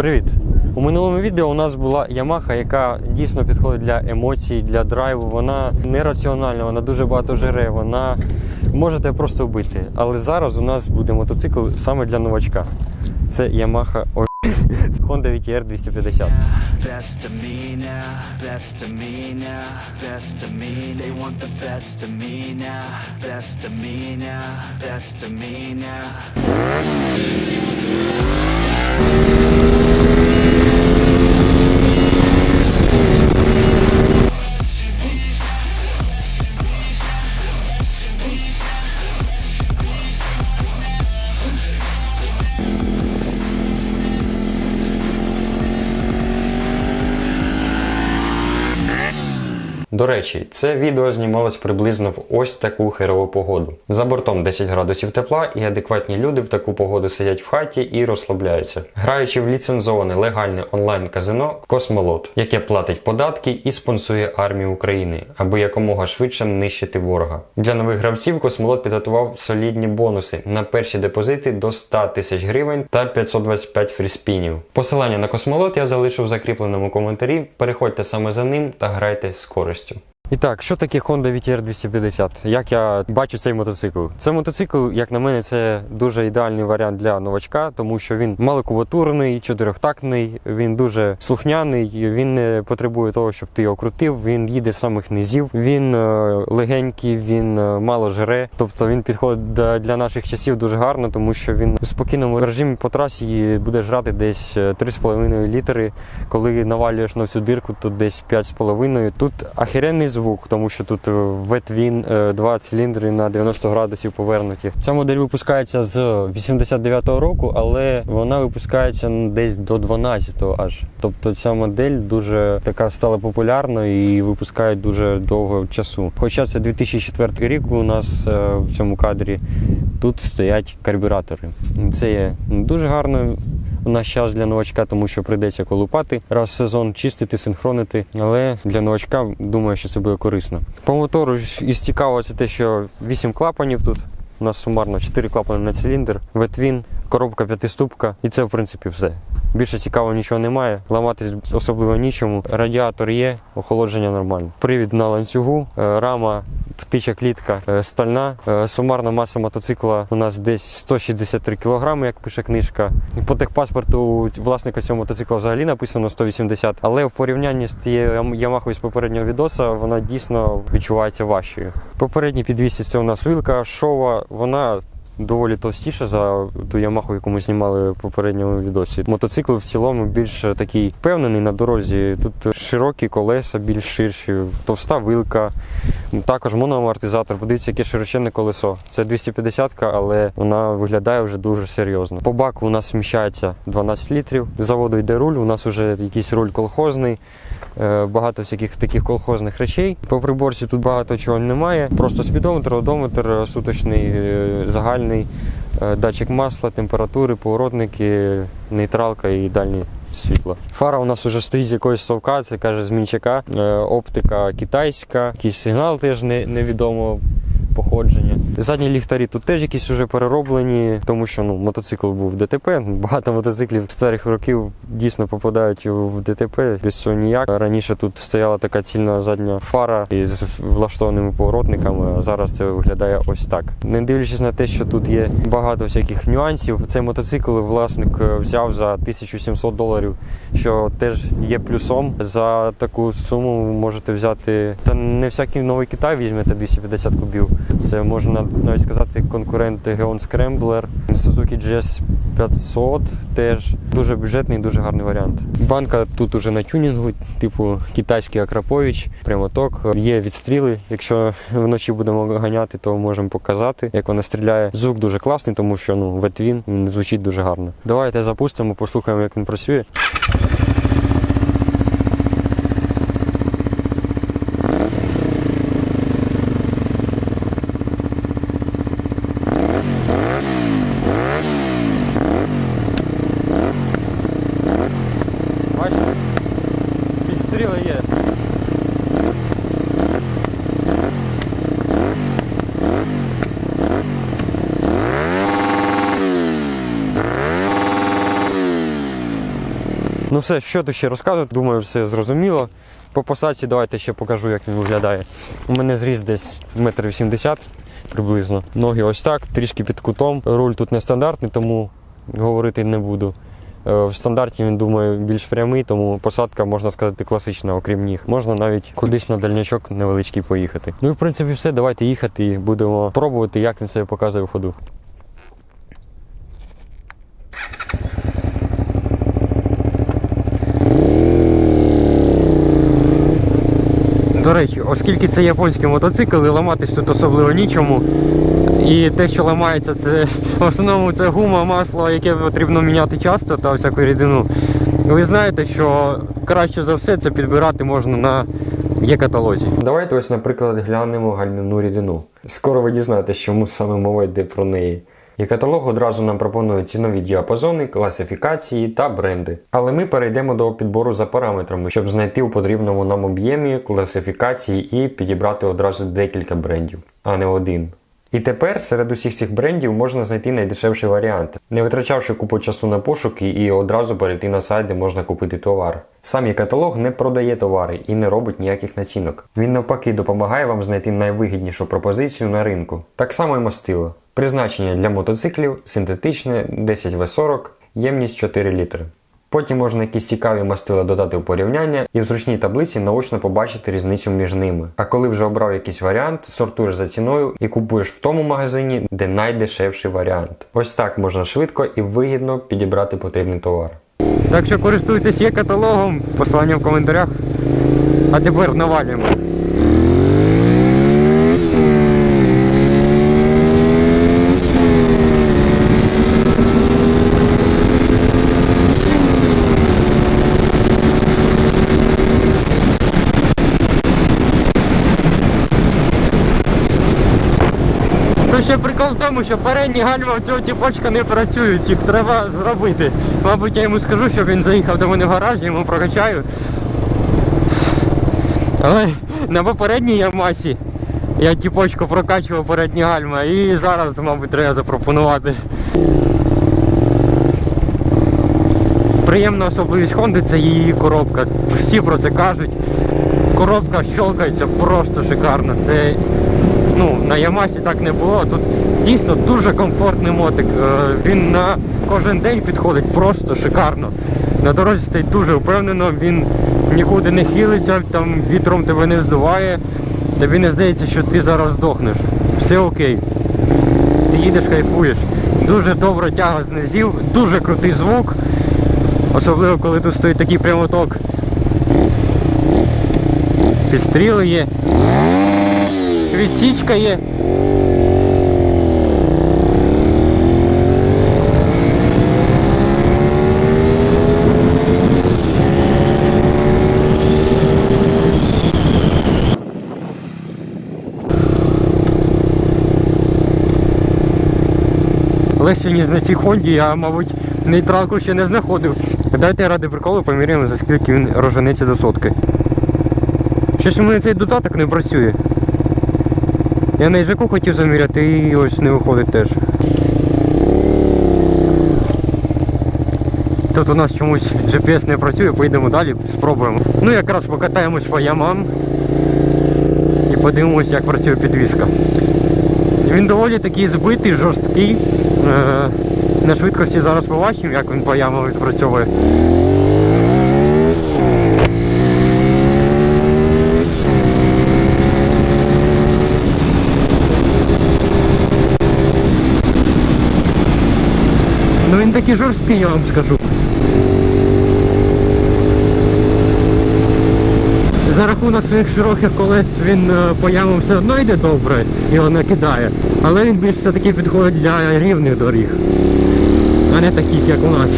Привіт! У минулому відео у нас була Yamaha, яка дійсно підходить для емоцій, для драйву. Вона нераціональна, вона дуже багато жере, вона можете просто вбити. Але зараз у нас буде мотоцикл саме для новачка. Це це Honda VTR 250. Best До речі, це відео знімалось приблизно в ось таку херову погоду. За бортом 10 градусів тепла, і адекватні люди в таку погоду сидять в хаті і розслабляються, граючи в ліцензоване легальне онлайн-казино Космолот, яке платить податки і спонсує армію України, аби якомога швидше нищити ворога. Для нових гравців Космолот підготував солідні бонуси на перші депозити до 100 тисяч гривень та 525 фріспінів. Посилання на Космолот я залишу в закріпленому коментарі. Переходьте саме за ним та грайте з користю користю. І так, що таке Honda VTR 250? Як я бачу цей мотоцикл? Це мотоцикл, як на мене, це дуже ідеальний варіант для новачка, тому що він малокубатурний, чотирьохтактний, він дуже слухняний, він не потребує того, щоб ти його крутив. Він їде з самих низів, він е, легенький, він е, мало жере. Тобто він підходить для- наших часів дуже гарно, тому що він у спокійному режимі по трасі буде жрати десь е, 3,5 літри. Коли навалюєш на всю дирку, то десь 5,5. Тут ахеренний звук, тому що тут ветвін, е, два циліндри на 90 градусів повернуті. Ця модель випускається з 89-го року, але вона випускається десь до 12-го аж. Тобто ця модель дуже така стала популярною і випускають дуже довго часу. Хоча це 2004 рік у нас е, в цьому кадрі тут стоять карбюратори. Це є дуже гарно в наш час для новачка, тому що прийдеться колупати раз в сезон, чистити, синхронити. Але для новачка думаю, що це буде корисно. По мотору із цікавого це те, що 8 клапанів тут. У нас сумарно 4 клапани на циліндр, ветвін, коробка п'ятиступка, і це в принципі все. Більше цікавого нічого немає, ламатись особливо нічому. Радіатор є, охолодження нормальне. Привід на ланцюгу, е, рама. Птича клітка е, стальна. Е, Сумарна маса мотоцикла у нас десь 163 кг, як пише книжка. По техпаспорту власника цього мотоцикла взагалі написано 180, але в порівнянні з тією Ям- Ямахою з попереднього відоса вона дійсно відчувається важчою. Попередній підвісці це у нас вилка шова, вона. Доволі товстіша за ту Ямаху, яку ми знімали в попередньому відосі. Мотоцикл в цілому більш такий впевнений на дорозі. Тут широкі колеса, більш ширші, товста вилка, також моноамортизатор. Подивіться, яке широченне колесо. Це 250-ка, але вона виглядає вже дуже серйозно. По баку у нас вміщається 12 літрів. З заводу йде руль. У нас вже якийсь руль колхозний. е, Багато всяких таких колхозних речей. По приборці тут багато чого немає. Просто спідометр, одометр, е, суточний, е, загальний, е, датчик масла, температури, поворотники, нейтралка і дальні світло. Фара у нас вже стоїть з якогось совка, це каже з мінчака. Е, Оптика китайська, якийсь сигнал теж не, невідомого походження. Задні ліхтарі тут теж якісь вже перероблені, тому що ну, мотоцикл був в ДТП. Багато мотоциклів старих років дійсно попадають в ДТП. Без цього ніяк. Раніше тут стояла така цільна задня фара із влаштованими поворотниками, а зараз це виглядає ось так. Не дивлячись на те, що тут є багато всяких нюансів, цей мотоцикл власник е, взяв за 1700 доларів, що теж є плюсом. За таку суму можете взяти. Та не всякий новий Китай візьмете 250 кубів. Це можна навіть сказати конкурент Geon Scrambler, Suzuki GS 500 теж дуже бюджетний, дуже гарний варіант. Банка тут уже на тюнінгу, типу китайський Акрапович, прямоток. Є відстріли. Якщо вночі будемо ганяти, то можемо показати, як вона стріляє. Звук дуже класний, тому що ну ветвін він звучить дуже гарно. Давайте запустимо, послухаємо, як він працює. Ну все, що тут ще розказувати, думаю, все зрозуміло. По посадці давайте ще покажу, як він виглядає. У мене зріс десь метр вісімдесят приблизно. Ноги ось так, трішки під кутом. Руль тут нестандартний, тому говорити не буду. Е, В стандарті він думаю більш прямий, тому посадка можна сказати класична, окрім ніг. Можна навіть кудись на дальнячок невеличкий поїхати. Ну і в принципі все. Давайте їхати і будемо пробувати, як він себе показує в ходу. До речі, оскільки це японський мотоцикл, і ламатись тут особливо нічому. І те, що ламається, це в основному це гума, масло, яке потрібно міняти часто та всяку рідину. Ви знаєте, що краще за все це підбирати можна на є-каталозі. Давайте ось, наприклад, глянемо гальмівну рідину. Скоро ви дізнаєтесь, чому саме мова йде про неї. І каталог одразу нам пропонує цінові діапазони, класифікації та бренди. Але ми перейдемо до підбору за параметрами, щоб знайти у потрібному нам об'ємі класифікації і підібрати одразу декілька брендів, а не один. І тепер серед усіх цих брендів можна знайти найдешевший варіант, не витрачавши купу часу на пошуки і одразу перейти на сайт, де можна купити товар. Сам каталог не продає товари і не робить ніяких націнок. Він навпаки допомагає вам знайти найвигіднішу пропозицію на ринку. Так само і мастило. Призначення для мотоциклів синтетичне 10В40, ємність 4 літри. Потім можна якісь цікаві мастила додати в порівняння і в зручній таблиці наочно побачити різницю між ними. А коли вже обрав якийсь варіант, сортуєш за ціною і купуєш в тому магазині, де найдешевший варіант. Ось так можна швидко і вигідно підібрати потрібний товар. Так що користуйтесь є каталогом, посилання в коментарях. А тепер навалюємо. То ще прикол в тому, що передні гальма в цього тіпочка не працюють, їх треба зробити. Мабуть, я йому скажу, щоб він заїхав до мене в гараж, я йому прокачаю. Але на попередній Ямасі я тіпочку прокачував передні гальма і зараз, мабуть, треба запропонувати. Приємна особливість Honda це її коробка. Всі про це кажуть. Коробка щелкається просто шикарно. Це ну, на Ямасі так не було. Тут дійсно дуже комфортний мотик. Е, Він на кожен день підходить просто шикарно. На дорозі стоїть дуже впевнено, він нікуди не хилиться, там вітром тебе не здуває. Тобі не здається, що ти зараз здохнеш. Все окей. Ти їдеш, кайфуєш. Дуже добра тяга з низів, дуже крутий звук. Особливо коли тут стоїть такий прямоток. Підстріли є. Відсічка є. Легше, ніж на цій Хонді, я, мабуть, нейтралку ще не знаходив. Дайте ради приколу поміряємо, за скільки він роженеться до сотки. Щось у мене цей додаток не працює. Я на їжаку хотів заміряти і ось не виходить теж. Тут у нас чомусь GPS не працює, поїдемо далі, спробуємо. Ну якраз покатаємось по ямам і подивимось, як працює підвізка. Він доволі такий збитий, жорсткий. Е, На швидкості зараз побачимо, як він по ямам відпрацьовує. Ну він такий жорсткий, я вам скажу. За рахунок своїх широких колес він е, по ямам все одно йде добре, його накидає. Але він більш все-таки підходить для рівних доріг, а не таких, як у нас.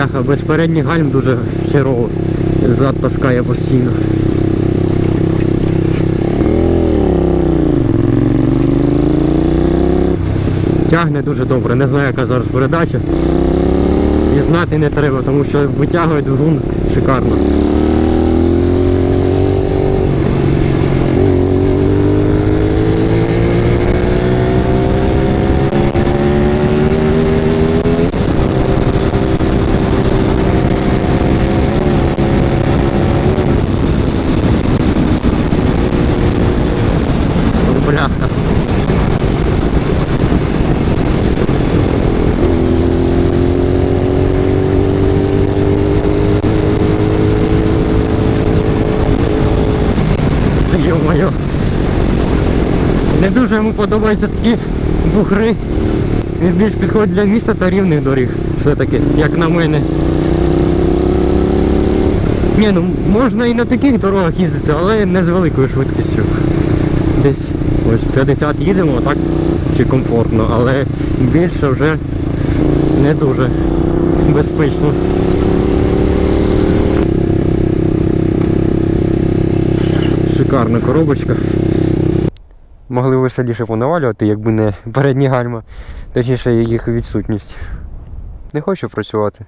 Бляха, без передніх гальм дуже херово. Зад таскає постійно. Тягне дуже добре, не знаю, яка зараз передача. і знати не треба, тому що витягує двигун шикарно. Бляха. Та йо-моє. Не дуже йому подобаються такі бугри. Він більш підходить для міста та рівних доріг. Все-таки, як на мене. Ні, ну можна і на таких дорогах їздити, але не з великою швидкістю. Десь ось 50 їдемо, так чи комфортно, але більше вже не дуже безпечно. Шикарна коробочка. Могли веселіше понавалювати, якби не передні гальма, точніше їх відсутність. Не хочу працювати.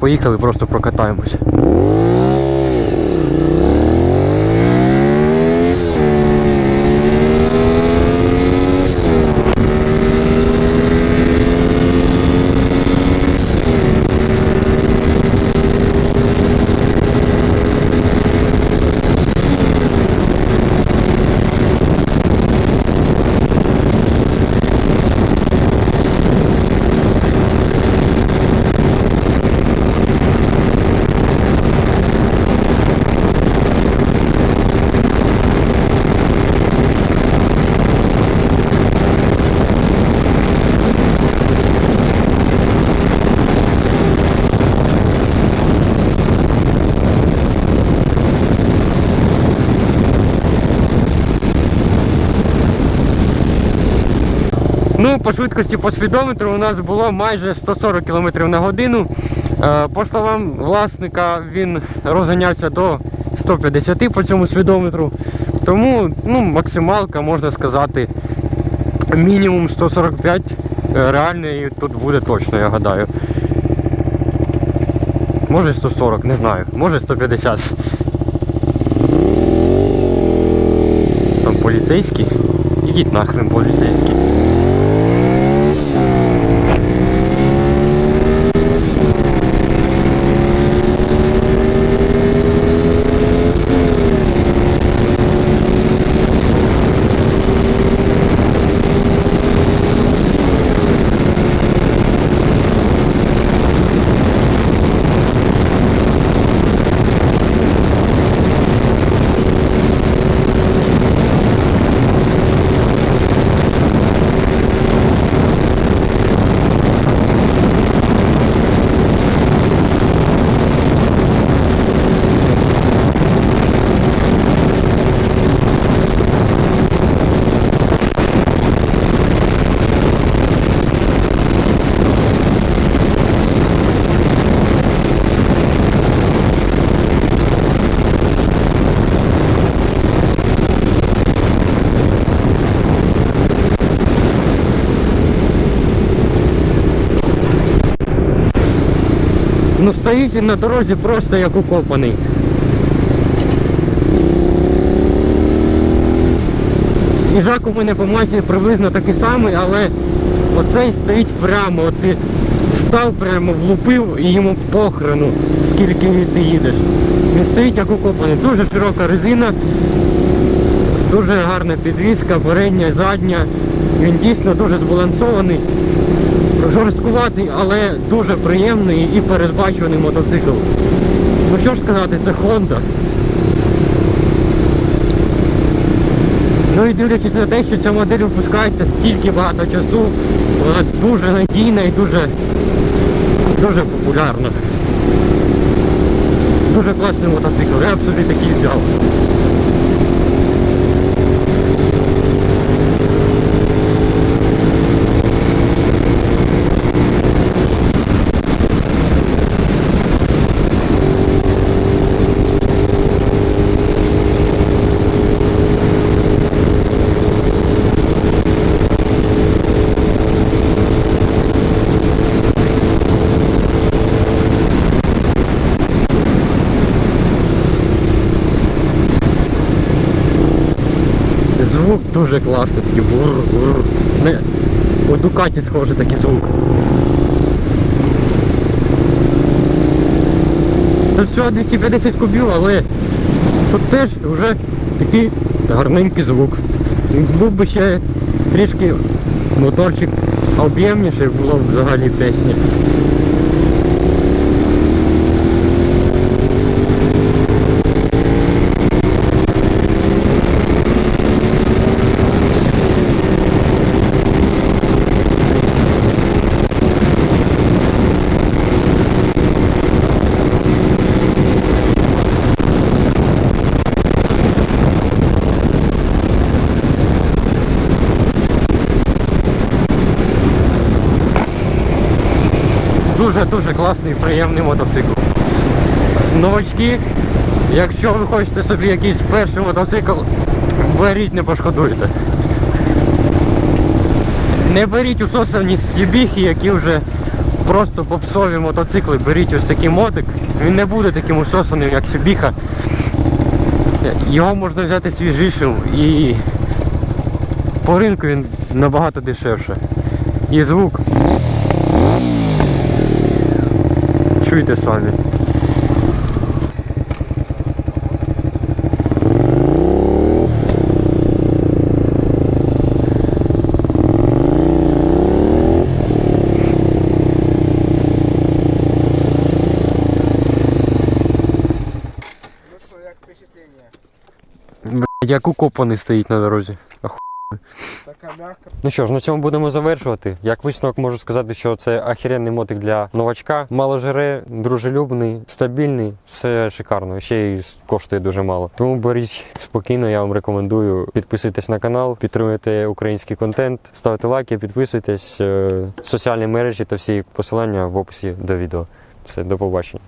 Поїхали, просто прокатаємось. Ну, по швидкості по спідометру у нас було майже 140 км на годину. Е, По словам власника, він розганявся до 150 по цьому спідометру. Тому ну, максималка, можна сказати, мінімум 145 е, реальної тут буде точно, я гадаю. Може 140, не знаю, може 150. Там поліцейський. Ідіть нахрен поліцейський. Ну стоїть він на дорозі просто як укопаний. Їжак у мене по масі приблизно такий самий, але оцей стоїть прямо, от ти став прямо, влупив і йому похрену, скільки ти їдеш. Він стоїть як укопаний. Дуже широка резина, дуже гарна підвізка, передня, задня. Він дійсно дуже збалансований жорсткуватий, але дуже приємний і передбачуваний мотоцикл. Ну що ж сказати, це Honda. Ну і дивлячись на те, що ця модель випускається стільки багато часу, вона дуже надійна і дуже, дуже популярна. Дуже класний мотоцикл, я б собі такий взяв. Дуже класний, такий бур-бур. Не, у Дукаті схожий такий звук. Тут всього 250 кубів, але тут теж вже такий гарненький звук. Був би ще трішки моторчик об'ємніше, було б взагалі пісня. Дуже-дуже класний, приємний мотоцикл. Новачки, якщо ви хочете собі якийсь перший мотоцикл, беріть, не пошкодуйте. Не беріть усосані сібіхи, які вже просто попсові мотоцикли. Беріть ось такий мотик. Він не буде таким усосаним, як Сібіха. Його можна взяти свіжішим і по ринку він набагато дешевше. І звук чуйте самі. Ну що, як впечатлення? Блядь, Як укопаний стоїть на дорозі. Ну що ж, на цьому будемо завершувати. Як висновок можу сказати, що це ахіренний мотик для новачка. Мало жере, дружелюбний, стабільний, все шикарно. Ще й коштує дуже мало. Тому беріть спокійно, я вам рекомендую. Підписуйтесь на канал, підтримуйте український контент, ставте лайки, підписуйтесь. Е, Соціальні мережі та всі посилання в описі до відео. Все, до побачення.